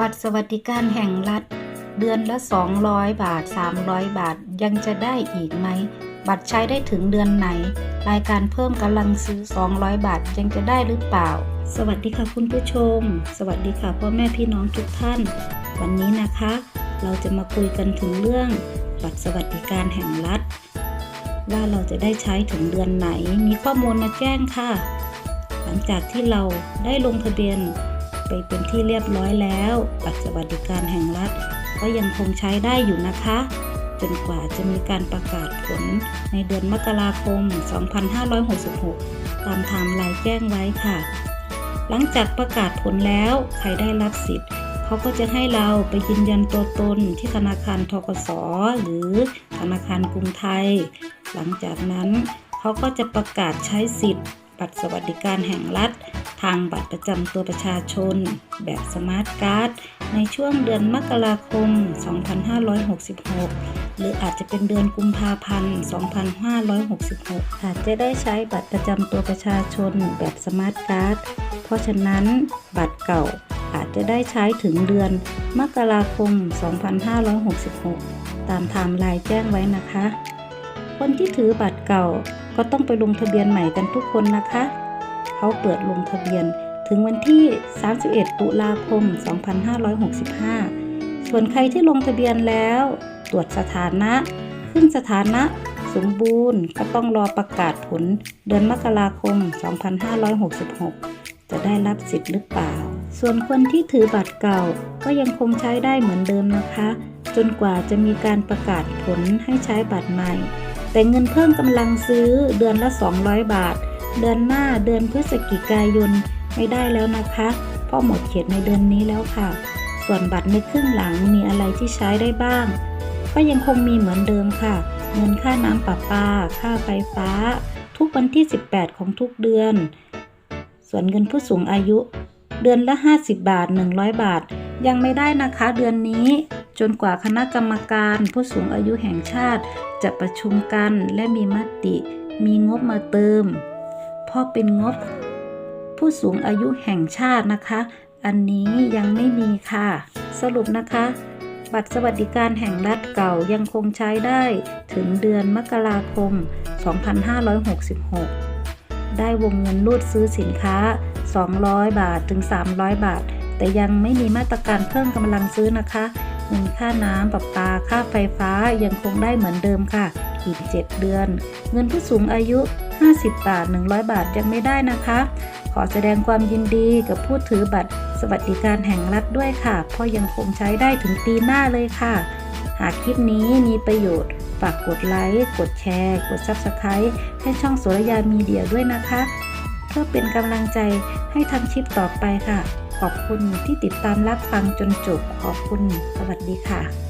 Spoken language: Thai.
บัตรสวัสดิการแห่งรัฐ เดือนละ 200 บาท 300 บาทยังจะได้อีกไหม บัตรใช้ได้ถึงเดือนไหน รายการเพิ่มกำลังซื้อ 200 บาทยังจะได้หรือเปล่า สวัสดีค่ะคุณผู้ชม สวัสดีค่ะพ่อแม่พี่น้องทุกท่าน วันนี้นะคะ เราจะมาคุยกันถึงเรื่อง บัตรสวัสดิการแห่งรัฐ ว่าเราจะได้ใช้ถึงเดือนไหน มีข้อมูลมาแจ้งค่ะ หลังจากที่เราได้ลงทะเบียน ไปเป็นที่เรียบร้อยแล้ว บัตรสวัสดิการแห่งรัฐ ก็ยังคงใช้ได้อยู่นะคะ จนกว่าจะมีการประกาศผลในเดือนมกราคม 2566 ตามไทม์ไลน์แจ้งไว้ค่ะ หลังจากประกาศผลแล้ว ใครได้รับสิทธิ์เขาก็จะให้เราไปยืนยันตัวตนที่ธนาคารทกสหรือธนาคารกรุงไทย หลังจากนั้นเขาก็จะประกาศใช้สิทธิ์ บัตรสวัสดิการแห่งรัฐ ทางบัตรประจำตัวประชาชน แบบสมาร์ทการ์ดในช่วงเดือนมกราคม 2566 หรืออาจจะเป็นเดือนกุมภาพันธ์ 2566 อาจจะได้ใช้บัตรประจำตัวประชาชนแบบสมาร์ทการ์ด เพราะฉะนั้นบัตรเก่าอาจจะได้ใช้ถึงเดือนมกราคม 2566 ตามไทม์ไลน์แจ้งไว้นะคะ คนที่ถือบัตรเก่าก็ต้องไปลงทะเบียนใหม่กันทุกคนนะคะ เขาเปิดลงทะเบียนถึงวันที่ 31 ตุลาคม 2565 ส่วนใครที่ลงทะเบียนแล้ว ตรวจสถานะ ขึ้นสถานะสมบูรณ์ก็ต้องรอประกาศผลเดือนมกราคม 2566 จะได้รับสิทธิ์หรือเปล่า ส่วนคนที่ถือบัตรเก่าก็ยังคงใช้ได้เหมือนเดิมนะคะ จนกว่าจะมีการประกาศผลให้ใช้บัตรใหม่ แต่เงินเพิ่มกำลังซื้อเดือนละ 200 บาท เดือนหน้าเดือนพฤศจิกายนไม่ได้แล้วนะคะเพราะหมดเขตในเดือนนี้แล้วค่ะ ส่วนบัตรในครึ่งหลังมีอะไรที่ใช้ได้บ้าง ก็ยังคงมีเหมือนเดิมค่ะ เงินค่าน้ำประปา ค่าไฟฟ้า ทุกวันที่ 18 ของทุกเดือน ส่วนเงินผู้สูงอายุ เดือนละ 50 บาท 100 บาท ยังไม่ได้นะคะเดือนนี้ จนกว่าคณะกรรมการผู้สูงอายุแห่งชาติ จะประชุมกันและมีมติ มีงบมาเติม เพราะเป็นงบผู้สูงอายุแห่งชาตินะคะ อันนี้ยังไม่มีค่ะ สรุปนะคะ บัตรสวัสดิการแห่งรัฐเก่ายังคงใช้ได้ถึงเดือนมกราคม 2566 ได้วงเงินรูดซื้อสินค้า 200 บาทถึง 300 บาท แต่ยังไม่มีมาตรการเพิ่มกำลังซื้อนะคะเงินค่าน้ำประปาค่าไฟฟ้ายังคงได้เหมือนเดิมค่ะ อีก 7 เดือน เงินผู้สูงอายุ 50 บาท 100 บาทยังไม่ได้นะคะ ขอแสดงความยินดีกับผู้ถือบัตรสวัสดิการแห่งรัฐด้วยค่ะ เพราะยังคงใช้ได้ถึงปีหน้าเลยค่ะ หากคลิปนี้มีประโยชน์ ฝากกดไลค์ กดแชร์ กด Subscribe ให้ช่องสุรยามีเดียด้วยนะคะ เพื่อเป็นกำลังใจให้ทำคลิปต่อไปค่ะ ขอบคุณที่ติดตามรับฟังจนจบ ขอบคุณ สวัสดีค่ะ